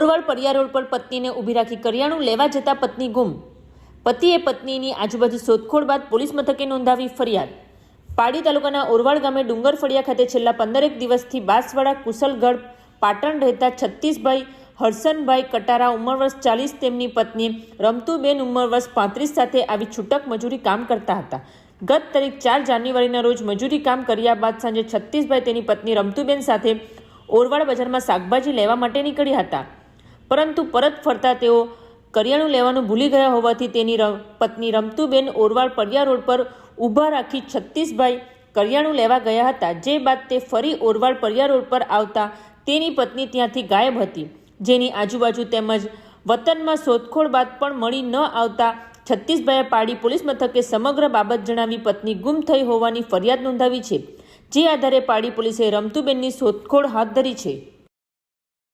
Orwad Pariya road પર પત્નીને ઊભી રાખી કરિયાણું લેવા જતા પત્ની ગુમ. પતિએ પત્નીની આજુબાજુ શોધખોળ બાદ પોલીસ મથકે નોંધાવી ફરિયાદ. પાડી તાલુકાના ઓરવાડ ગામે ડુંગર ફળિયા ખાતે છેલ્લા પંદરેક દિવસથી બાંસવાડા, કુશલગઢ, પાટણ રહેતા છત્તીસભાઈ, હરસનભાઈ કટારા ઉંમર વર્ષ ચાલીસ, તેમની પત્ની રમતુબેન ઉંમર વર્ષ પાંત્રીસ સાથે આવી છૂટક મજૂરી કામ કરતા હતા. ગત તારીખ ચાર જાન્યુઆરીના રોજ મજૂરી કામ કર્યા બાદ સાંજે છત્તીસભાઈ તેની પત્ની રમતુબેન સાથે ઓરવાડ બજારમાં શાકભાજી લેવા માટે નીકળ્યા હતા. પરંતુ પરત ફરતા તેઓ કરિયાણું લેવાનું ભૂલી ગયા હોવાથી તેની પત્ની રમતુબેન ઓરવાડ પડિયા રોડ પર ઊભા રાખી છત્તીસભાઈ કરિયાણું લેવા ગયા હતા. જે બાદ તે ફરી ઓરવાડ પરિયા રોડ પર આવતા તેની પત્ની ત્યાંથી ગાયબ હતી. જેની આજુબાજુ તેમજ વતનમાં શોધખોળ બાદ પણ મળી ન આવતા છત્તીસભાઈએ પાડી પોલીસ મથકે સમગ્ર બાબત જણાવી પત્ની ગુમ થઈ હોવાની ફરિયાદ નોંધાવી છે. જે આધારે પાડી પોલીસે રમતુબેનની શોધખોળ હાથ ધરી છે.